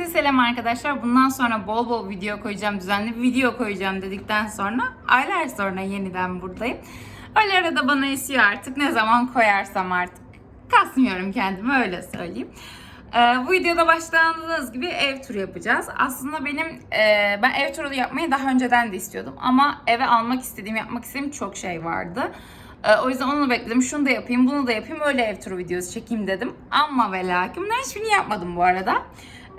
Herkese selam arkadaşlar. Bundan sonra bol bol video koyacağım, düzenli video koyacağım dedikten sonra aylar sonra yeniden buradayım. Öyle arada bana esiyor artık. Ne zaman koyarsam artık. Kasmıyorum kendimi öyle söyleyeyim. Ee, bu videoda başladığınız gibi ev turu yapacağız. Aslında benim e, ben ev turu yapmayı daha önceden de istiyordum ama eve almak istediğim, yapmak istediğim çok şey vardı. Ee, o yüzden onu bekledim. Şunu da yapayım, bunu da yapayım. Öyle ev turu videosu çekeyim dedim. Ama ve lakin bunların hiçbirini yapmadım bu arada.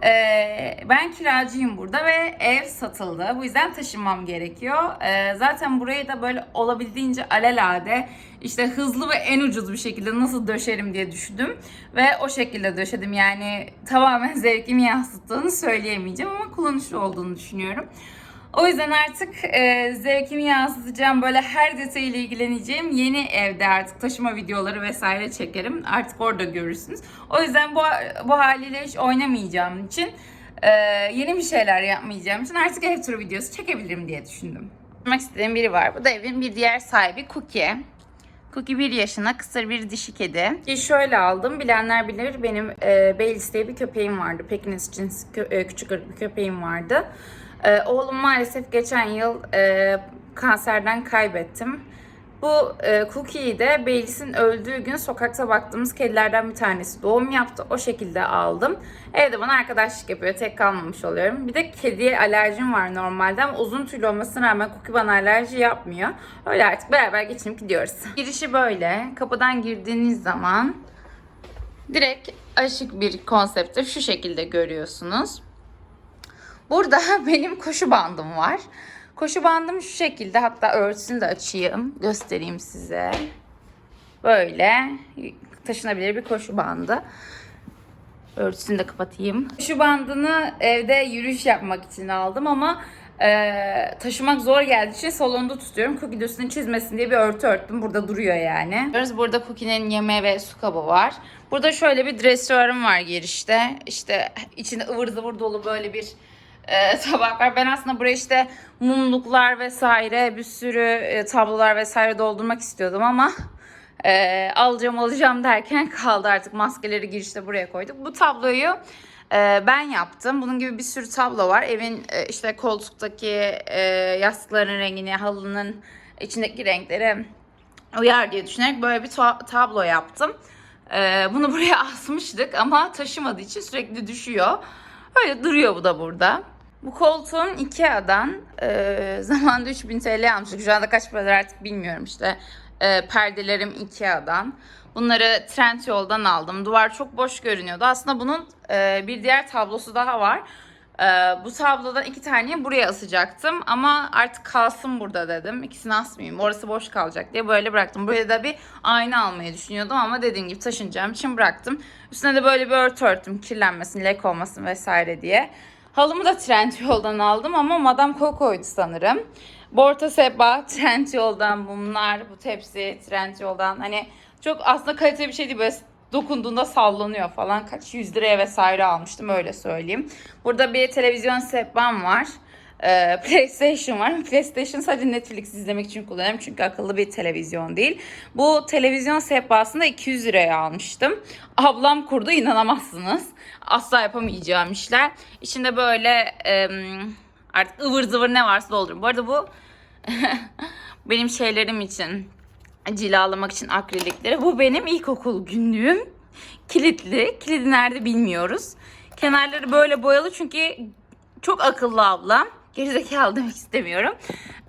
Ee, ben kiracıyım burada ve ev satıldı. Bu yüzden taşınmam gerekiyor. Ee, zaten burayı da böyle olabildiğince alelade işte hızlı ve en ucuz bir şekilde nasıl döşerim diye düşündüm. Ve o şekilde döşedim. Yani tamamen zevkimi yansıttığını söyleyemeyeceğim ama kullanışlı olduğunu düşünüyorum. O yüzden artık e, zevkimi yansıtacağım böyle her detayıyla ilgileneceğim yeni evde artık taşıma videoları vesaire çekerim. Artık orada görürsünüz. O yüzden bu, bu haliyle hiç oynamayacağım için e, yeni bir şeyler yapmayacağım için artık ev turu videosu çekebilirim diye düşündüm. Yapmak istediğim biri var. Bu da evin bir diğer sahibi Cookie. Cookie bir yaşına kısır bir dişi kedi. Ki şöyle aldım. Bilenler bilir benim e, Baileys diye bir köpeğim vardı. Pekiniz cins kö- e, küçük bir köpeğim vardı. E, oğlum maalesef geçen yıl e, kanserden kaybettim. Bu e, Cookie'yi de Baileys'in öldüğü gün sokakta baktığımız kedilerden bir tanesi doğum yaptı. O şekilde aldım. Evde bana arkadaşlık yapıyor. Tek kalmamış oluyorum. Bir de kediye alerjim var normalde ama uzun tüylü olmasına rağmen Cookie bana alerji yapmıyor. Öyle artık beraber geçinip gidiyoruz. Girişi böyle. Kapıdan girdiğiniz zaman direkt aşık bir konsepti şu şekilde görüyorsunuz. Burada benim koşu bandım var. Koşu bandım şu şekilde. Hatta örtüsünü de açayım. Göstereyim size. Böyle taşınabilir bir koşu bandı. Örtüsünü de kapatayım. Şu bandını evde yürüyüş yapmak için aldım ama e, taşımak zor geldiği için salonda tutuyorum. Cookie de çizmesin diye bir örtü örttüm. Burada duruyor yani. Burada Cookie'nin yemeği ve su kabı var. Burada şöyle bir dresörüm var girişte. İşte içinde ıvır zıvır dolu böyle bir e, tabak var. Ben aslında buraya işte mumluklar vesaire bir sürü e, tablolar vesaire doldurmak istiyordum ama e, alacağım alacağım derken kaldı artık maskeleri girişte buraya koyduk. Bu tabloyu e, ben yaptım. Bunun gibi bir sürü tablo var. Evin e, işte koltuktaki e, yastıkların rengini, halının içindeki renkleri uyar diye düşünerek böyle bir ta- tablo yaptım. E, bunu buraya asmıştık ama taşımadığı için sürekli düşüyor. Öyle duruyor bu da burada. Bu koltuğun Ikea'dan e, zamanında 3000 TL almıştık. Şu anda kaç paradır artık bilmiyorum işte. E, perdelerim Ikea'dan. Bunları Trendyol'dan aldım. Duvar çok boş görünüyordu. Aslında bunun e, bir diğer tablosu daha var. E, bu tablodan iki tane buraya asacaktım. Ama artık kalsın burada dedim. İkisini asmayayım. Orası boş kalacak diye böyle bıraktım. Buraya da bir ayna almayı düşünüyordum ama dediğim gibi taşınacağım için bıraktım. Üstüne de böyle bir örtü örttüm. Kirlenmesin, lek olmasın vesaire diye. Halımı da Trendyol'dan aldım ama Madame Coco'ydu sanırım. Borta seba Trendyol'dan mumlar, bu tepsi Trendyol'dan. Hani çok aslında kaliteli bir şey değil böyle dokunduğunda sallanıyor falan. Kaç yüz liraya vesaire almıştım öyle söyleyeyim. Burada bir televizyon sehpam var. Ee, PlayStation var. PlayStation sadece Netflix izlemek için kullanıyorum çünkü akıllı bir televizyon değil. Bu televizyon sehpasını da 200 liraya almıştım. Ablam kurdu inanamazsınız. Asla yapamayacağım işler. İçinde böyle em, artık ıvır zıvır ne varsa doldururum. Bu arada bu benim şeylerim için cilalamak için akrilikleri. Bu benim ilkokul günlüğüm. Kilitli. Kilidi nerede bilmiyoruz. Kenarları böyle boyalı çünkü çok akıllı ablam. Gerizekalı demek istemiyorum.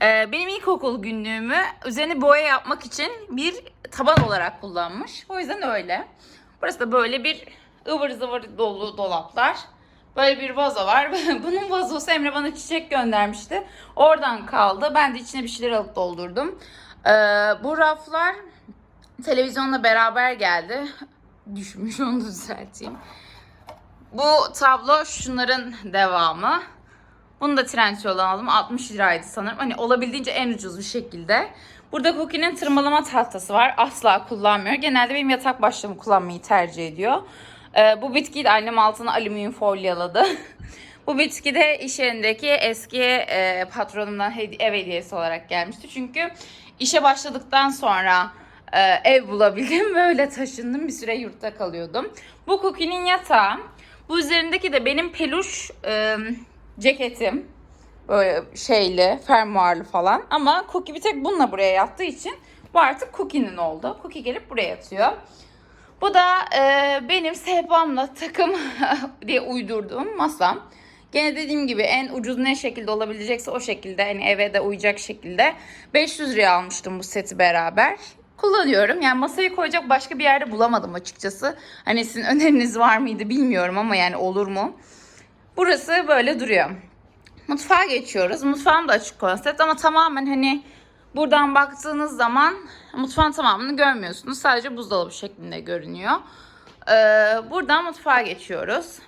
Ee, benim ilkokul günlüğümü üzerine boya yapmak için bir taban olarak kullanmış. O yüzden öyle. Burası da böyle bir ıvır zıvır dolu dolaplar. Böyle bir vazo var. Bunun vazosu Emre bana çiçek göndermişti. Oradan kaldı. Ben de içine bir şeyler alıp doldurdum. Ee, bu raflar televizyonla beraber geldi. Düşmüş onu düzelteyim. Bu tablo şunların devamı. Bunu da Trendyol'dan aldım. 60 liraydı sanırım. Hani olabildiğince en ucuz bir şekilde. Burada Cookie'nin tırmalama tahtası var. Asla kullanmıyor. Genelde benim yatak başlığımı kullanmayı tercih ediyor. Ee, bu bitkiyi de annem altına alüminyum folyaladı. bu bitki de iş yerindeki eski e, patronumdan hedi- ev hediyesi olarak gelmişti. Çünkü işe başladıktan sonra e, ev bulabildim. Böyle taşındım. Bir süre yurtta kalıyordum. Bu Cookie'nin yatağı. Bu üzerindeki de benim peluş e, ceketim. Böyle şeyli, fermuarlı falan. Ama Cookie bir tek bununla buraya yattığı için bu artık Cookie'nin oldu. Cookie gelip buraya yatıyor. Bu da e, benim sehpamla takım diye uydurduğum masam. Gene dediğim gibi en ucuz ne şekilde olabilecekse o şekilde hani eve de uyacak şekilde 500 liraya almıştım bu seti beraber. Kullanıyorum. Yani masayı koyacak başka bir yerde bulamadım açıkçası. Hani sizin öneriniz var mıydı bilmiyorum ama yani olur mu? Burası böyle duruyor. Mutfağa geçiyoruz. Mutfağım da açık konsept ama tamamen hani buradan baktığınız zaman mutfağın tamamını görmüyorsunuz. Sadece buzdolabı şeklinde görünüyor. Ee, buradan mutfağa geçiyoruz.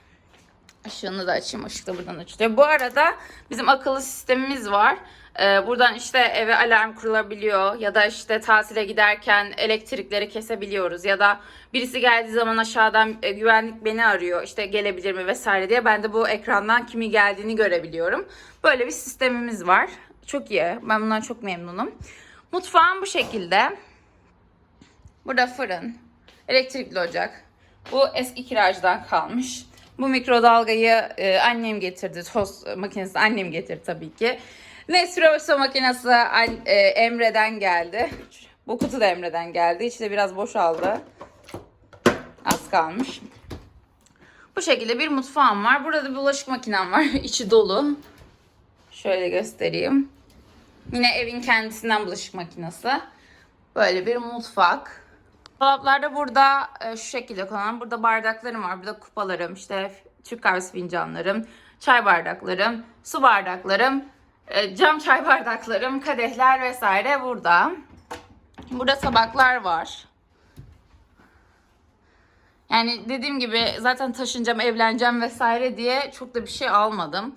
Işığını da açayım. Işık da buradan açılıyor. Bu arada bizim akıllı sistemimiz var. Ee, buradan işte eve alarm kurulabiliyor ya da işte tatile giderken elektrikleri kesebiliyoruz ya da birisi geldiği zaman aşağıdan e, güvenlik beni arıyor işte gelebilir mi vesaire diye ben de bu ekrandan kimi geldiğini görebiliyorum. Böyle bir sistemimiz var. Çok iyi. Ben bundan çok memnunum. Mutfağım bu şekilde. Burada fırın, elektrikli ocak. Bu eski kiracıdan kalmış. Bu mikrodalgayı e, annem getirdi. Tost makinesi annem getirdi tabii ki. Nespresso makinesi e, Emre'den geldi. Bu kutu da Emre'den geldi. İçi de biraz boşaldı. Az kalmış. Bu şekilde bir mutfağım var. Burada da bir bulaşık makinem var. İçi dolu. Şöyle göstereyim. Yine evin kendisinden bulaşık makinesi. Böyle bir mutfak. Dolaplarda burada e, şu şekilde konan burada bardaklarım var. Burada kupalarım, işte Türk kahvesi fincanlarım, çay bardaklarım, su bardaklarım, e, cam çay bardaklarım, kadehler vesaire burada. Burada tabaklar var. Yani dediğim gibi zaten taşınacağım, evleneceğim vesaire diye çok da bir şey almadım.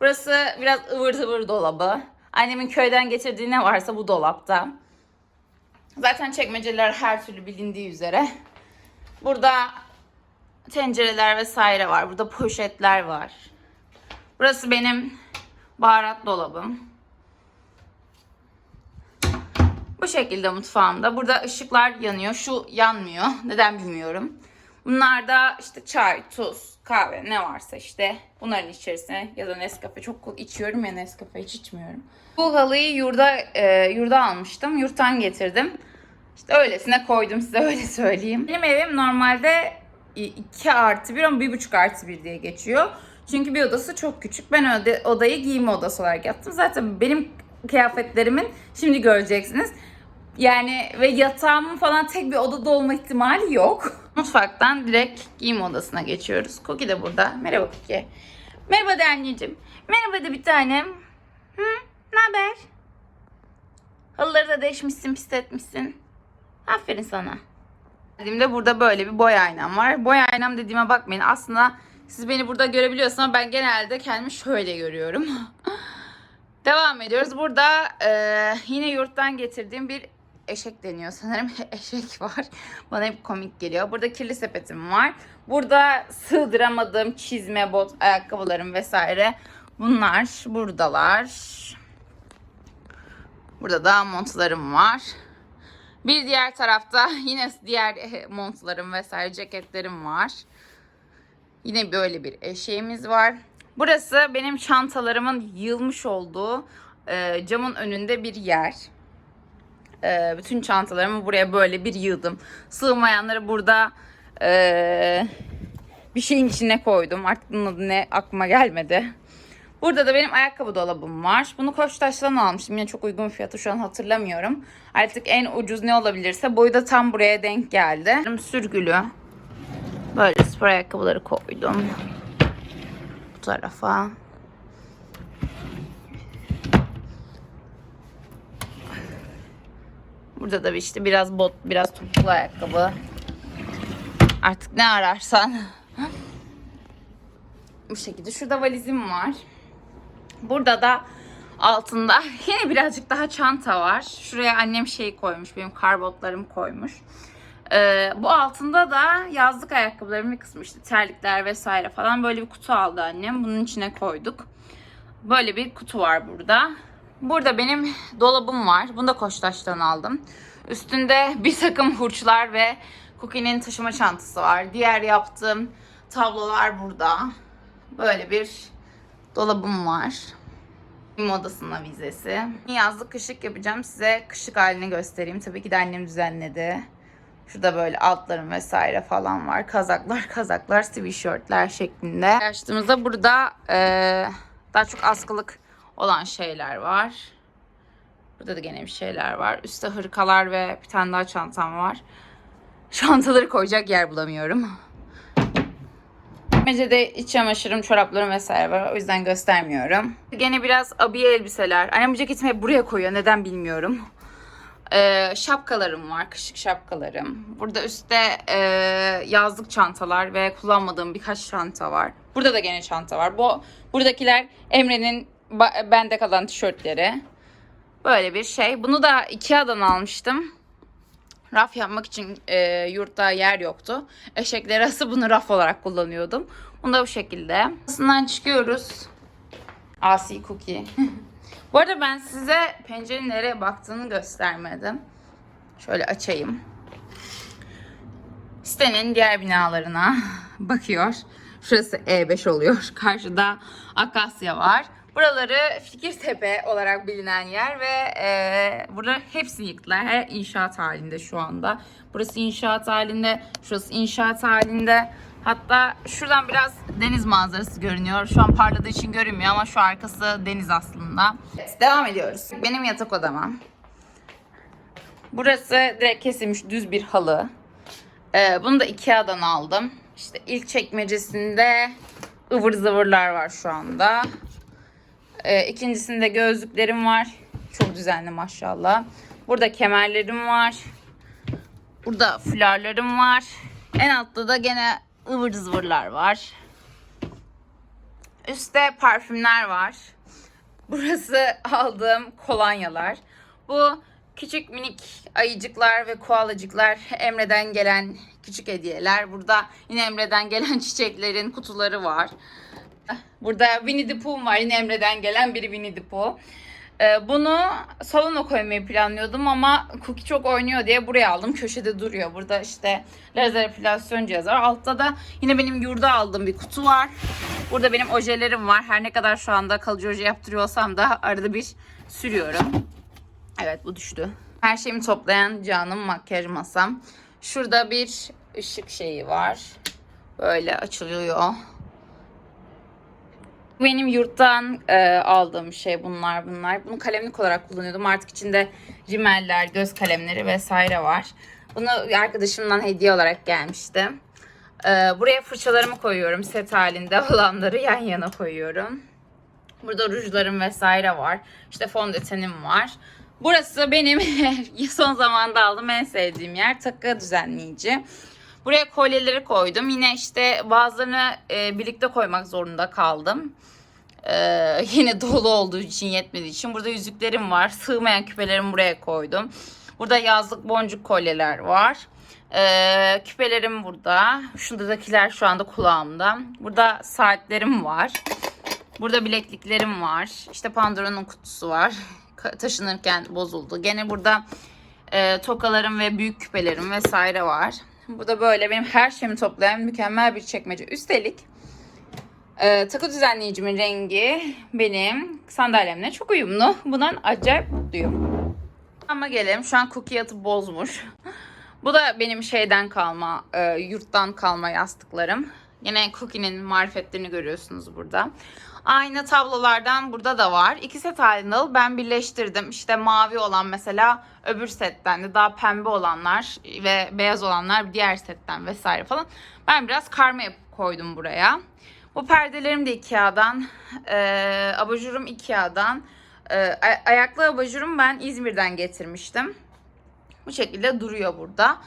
Burası biraz ıvır zıvır dolabı. Annemin köyden getirdiği ne varsa bu dolapta. Zaten çekmeceler her türlü bilindiği üzere. Burada tencereler vesaire var. Burada poşetler var. Burası benim baharat dolabım. Bu şekilde mutfağımda. Burada ışıklar yanıyor. Şu yanmıyor. Neden bilmiyorum. Bunlar da işte çay, tuz, kahve ne varsa işte bunların içerisine ya da Nescafe çok içiyorum ya Nescafe hiç içmiyorum. Bu halıyı yurda e, yurda almıştım. Yurttan getirdim. İşte öylesine koydum size öyle söyleyeyim. Benim evim normalde 2 artı 1 ama 1,5 artı 1 diye geçiyor. Çünkü bir odası çok küçük. Ben odayı giyinme odası olarak yaptım. Zaten benim kıyafetlerimin şimdi göreceksiniz. Yani ve yatağımın falan tek bir odada olma ihtimali yok. Mutfaktan direkt giyim odasına geçiyoruz. Koki de burada. Merhaba Koki. Merhaba de anneciğim. Merhaba de bir tanem. Hı? Ne haber? Halıları da değişmişsin, pisletmişsin. Aferin sana. Dediğimde burada böyle bir boy aynam var. Boy aynam dediğime bakmayın. Aslında siz beni burada görebiliyorsunuz ben genelde kendimi şöyle görüyorum. Devam ediyoruz. Burada e, yine yurttan getirdiğim bir eşek deniyor sanırım. Eşek var. Bana hep komik geliyor. Burada kirli sepetim var. Burada sığdıramadığım çizme, bot, ayakkabılarım vesaire. Bunlar buradalar. Burada da montlarım var. Bir diğer tarafta yine diğer eh, montlarım vesaire ceketlerim var. Yine böyle bir eşeğimiz var. Burası benim çantalarımın yığılmış olduğu e, camın önünde bir yer. E, bütün çantalarımı buraya böyle bir yığdım. Sığmayanları burada e, bir şeyin içine koydum. Artık bunun adı ne aklıma gelmedi. Burada da benim ayakkabı dolabım var. Bunu Koçtaş'tan almıştım. Yine çok uygun fiyatı şu an hatırlamıyorum. Artık en ucuz ne olabilirse boyu da tam buraya denk geldi. Sürgülü. Böyle spor ayakkabıları koydum. Bu tarafa. Burada da işte biraz bot, biraz topuklu ayakkabı. Artık ne ararsan. Bu şekilde. Şurada valizim var. Burada da altında yine birazcık daha çanta var. Şuraya annem şey koymuş. Benim karbotlarım koymuş. Ee, bu altında da yazlık ayakkabılarım bir kısmı işte terlikler vesaire falan böyle bir kutu aldı annem. Bunun içine koyduk. Böyle bir kutu var burada. Burada benim dolabım var. Bunu da Koçtaş'tan aldım. Üstünde bir takım hurçlar ve Cookie'nin taşıma çantası var. Diğer yaptığım tablolar burada. Böyle bir dolabım var. Giyim odasının vizesi. Yazlık kışlık yapacağım. Size kışlık halini göstereyim. Tabii ki de annem düzenledi. Şurada böyle altlarım vesaire falan var. Kazaklar, kazaklar, sweatshirtler şeklinde. Açtığımızda burada eee, daha çok askılık olan şeyler var. Burada da gene bir şeyler var. Üstte hırkalar ve bir tane daha çantam var. Çantaları koyacak yer bulamıyorum. Mecede iç çamaşırım, çoraplarım vesaire var. O yüzden göstermiyorum. Gene biraz abiye elbiseler. Annem ceketimi buraya koyuyor. Neden bilmiyorum. Ee, şapkalarım var. Kışık şapkalarım. Burada üstte e, yazlık çantalar ve kullanmadığım birkaç çanta var. Burada da gene çanta var. Bu Buradakiler Emre'nin bende kalan tişörtleri. Böyle bir şey. Bunu da Ikea'dan almıştım. Raf yapmak için e, yurtta yer yoktu. Eşekleri asıp bunu raf olarak kullanıyordum. Bunu da bu şekilde. Aslından çıkıyoruz. Asi cookie. bu arada ben size pencerenin nereye baktığını göstermedim. Şöyle açayım. Sitenin diğer binalarına bakıyor. Şurası E5 oluyor. Karşıda Akasya var. Buraları Fikirtepe olarak bilinen yer ve e, burada hepsini yıktılar. Her inşaat halinde şu anda. Burası inşaat halinde, şurası inşaat halinde. Hatta şuradan biraz deniz manzarası görünüyor. Şu an parladığı için görünmüyor ama şu arkası deniz aslında. Devam ediyoruz. Benim yatak odama. Burası direkt kesilmiş düz bir halı. Ee, bunu da Ikea'dan aldım. İşte ilk çekmecesinde ıvır zıvırlar var şu anda. Ee, ikincisinde gözlüklerim var. Çok düzenli maşallah. Burada kemerlerim var. Burada fularlarım var. En altta da gene ıvır zıvırlar var. Üstte parfümler var. Burası aldığım kolonyalar. Bu küçük minik ayıcıklar ve koalacıklar Emre'den gelen küçük hediyeler. Burada yine Emre'den gelen çiçeklerin kutuları var. Burada Winnie the Pooh var. Yine Emre'den gelen biri Winnie the Pooh. Ee, bunu salona koymayı planlıyordum ama Cookie çok oynuyor diye buraya aldım. Köşede duruyor. Burada işte lazer epilasyon cihazı var. Altta da yine benim yurda aldığım bir kutu var. Burada benim ojelerim var. Her ne kadar şu anda kalıcı oje yaptırıyor olsam da arada bir sürüyorum. Evet bu düştü. Her şeyimi toplayan canım makyaj masam. Şurada bir ışık şeyi var. Böyle açılıyor. Benim yurttan e, aldığım şey bunlar bunlar. Bunu kalemlik olarak kullanıyordum. Artık içinde rimeller, göz kalemleri vesaire var. Bunu arkadaşımdan hediye olarak gelmişti. E, buraya fırçalarımı koyuyorum. Set halinde olanları yan yana koyuyorum. Burada rujlarım vesaire var. İşte fondötenim var. Burası benim son zamanda aldığım en sevdiğim yer. Takı düzenleyici. Buraya kolyeleri koydum. Yine işte bazılarını e, birlikte koymak zorunda kaldım. Ee, yine dolu olduğu için yetmediği için. Burada yüzüklerim var. Sığmayan küpelerimi buraya koydum. Burada yazlık boncuk kolyeler var. Ee, küpelerim burada. Şuradakiler şu anda kulağımda. Burada saatlerim var. Burada bilekliklerim var. İşte Pandora'nın kutusu var. Taşınırken bozuldu. Gene burada e, tokalarım ve büyük küpelerim vesaire var. Burada böyle benim her şeyimi toplayan mükemmel bir çekmece. Üstelik e, takı düzenleyicimin rengi benim sandalyemle çok uyumlu. Bundan acayip mutluyum. Ama gelelim şu an cookie atıp bozmuş. Bu da benim şeyden kalma, e, yurttan kalma yastıklarım. Yine Cookie'nin marifetlerini görüyorsunuz burada. Aynı tablolardan burada da var. İki set halinde alıp ben birleştirdim. İşte mavi olan mesela öbür setten de daha pembe olanlar ve beyaz olanlar diğer setten vesaire falan. Ben biraz karma yapıp koydum buraya. Bu perdelerim de Ikea'dan. Ee, abajurum Ikea'dan. Ay- ayaklı abajurum ben İzmir'den getirmiştim. Bu şekilde duruyor burada.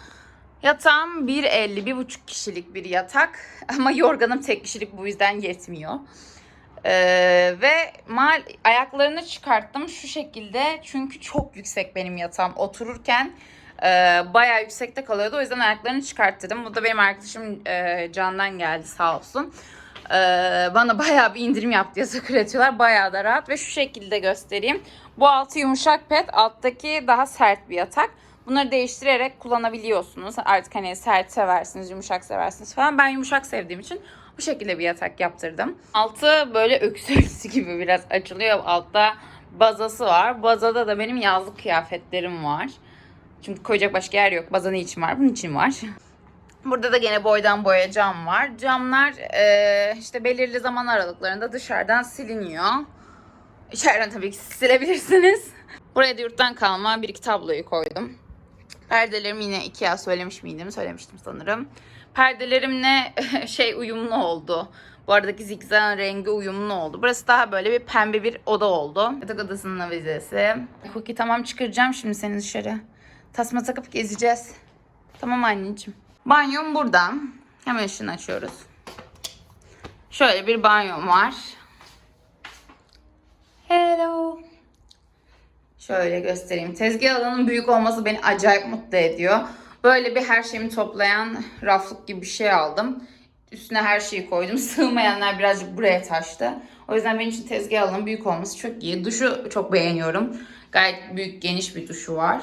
Yatağım 1.50, 1.5 kişilik bir yatak. Ama yorganım tek kişilik bu yüzden yetmiyor. Ee, ve mal ayaklarını çıkarttım şu şekilde. Çünkü çok yüksek benim yatağım. Otururken e, bayağı yüksekte kalıyordu. O yüzden ayaklarını çıkarttırdım. Bu da benim arkadaşım e, Can'dan geldi sağ olsun. Ee, bana bayağı bir indirim yaptı yasak üretiyorlar. Bayağı da rahat ve şu şekilde göstereyim. Bu altı yumuşak pet, alttaki daha sert bir yatak. Bunları değiştirerek kullanabiliyorsunuz. Artık hani sert seversiniz, yumuşak seversiniz falan. Ben yumuşak sevdiğim için bu şekilde bir yatak yaptırdım. Altı böyle öksürüsü gibi biraz açılıyor. Altta bazası var. Bazada da benim yazlık kıyafetlerim var. Çünkü koyacak başka yer yok. Baza ne için var? Bunun için var. Burada da gene boydan boya cam var. Camlar eee, işte belirli zaman aralıklarında dışarıdan siliniyor. İçeriden tabii ki silebilirsiniz. Buraya da yurttan kalma bir iki tabloyu koydum. Perdelerim yine Ikea söylemiş miydim? Söylemiştim sanırım. Perdelerimle şey uyumlu oldu. Bu aradaki zigzag rengi uyumlu oldu. Burası daha böyle bir pembe bir oda oldu. Yatak odasının avizesi. Cookie tamam çıkaracağım şimdi seni dışarı. Tasma takıp gezeceğiz. Tamam anneciğim. Banyom burada. Hemen ışığını açıyoruz. Şöyle bir banyom var. Şöyle göstereyim. Tezgah alanının büyük olması beni acayip mutlu ediyor. Böyle bir her şeyimi toplayan raflık gibi bir şey aldım. Üstüne her şeyi koydum. Sığmayanlar birazcık buraya taştı. O yüzden benim için tezgah alanının büyük olması çok iyi. Duşu çok beğeniyorum. Gayet büyük, geniş bir duşu var.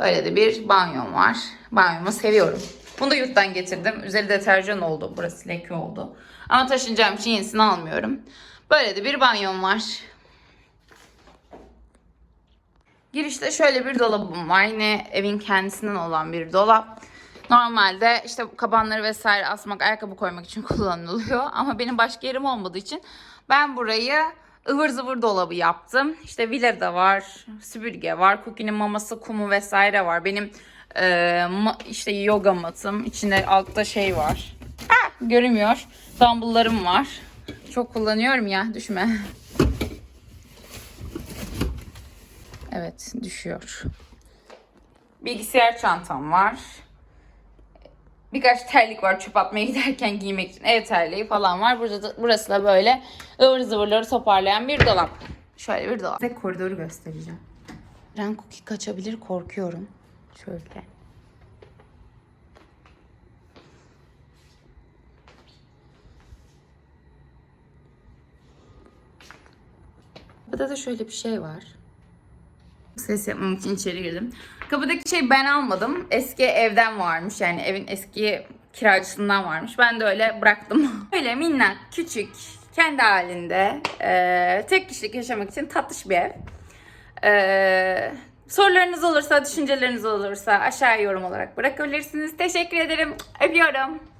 Böyle de bir banyom var. Banyomu seviyorum. Bunu da yurttan getirdim. Üzeri deterjan oldu. Burası leke oldu. Ama taşınacağım için yenisini almıyorum. Böyle de bir banyom var. Girişte şöyle bir dolabım var. Yine evin kendisinden olan bir dolap. Normalde işte kabanları vesaire asmak, ayakkabı koymak için kullanılıyor. Ama benim başka yerim olmadığı için ben burayı ıvır zıvır dolabı yaptım. İşte da var, süpürge var, Cookie'nin maması, kumu vesaire var. Benim e, işte yoga matım. İçinde altta şey var. Ah, görünmüyor. Dumbbell'larım var. Çok kullanıyorum ya, düşme. Evet, düşüyor. Bilgisayar çantam var. Birkaç terlik var çöp atmaya giderken giymek için. Ev terliği falan var. Burada da, burası da böyle ıvır zıvırları toparlayan bir dolap. Şöyle bir dolap. Size koridoru göstereceğim. Ben cookie kaçabilir korkuyorum. Şöyle. Burada da şöyle bir şey var. Ses yapmam için içeri girdim. Kapıdaki şey ben almadım. Eski evden varmış. Yani evin eski kiracısından varmış. Ben de öyle bıraktım. Öyle minnak, küçük, kendi halinde eee, tek kişilik yaşamak için tatlış bir ev. Eee, sorularınız olursa, düşünceleriniz olursa aşağı yorum olarak bırakabilirsiniz. Teşekkür ederim. Öpüyorum.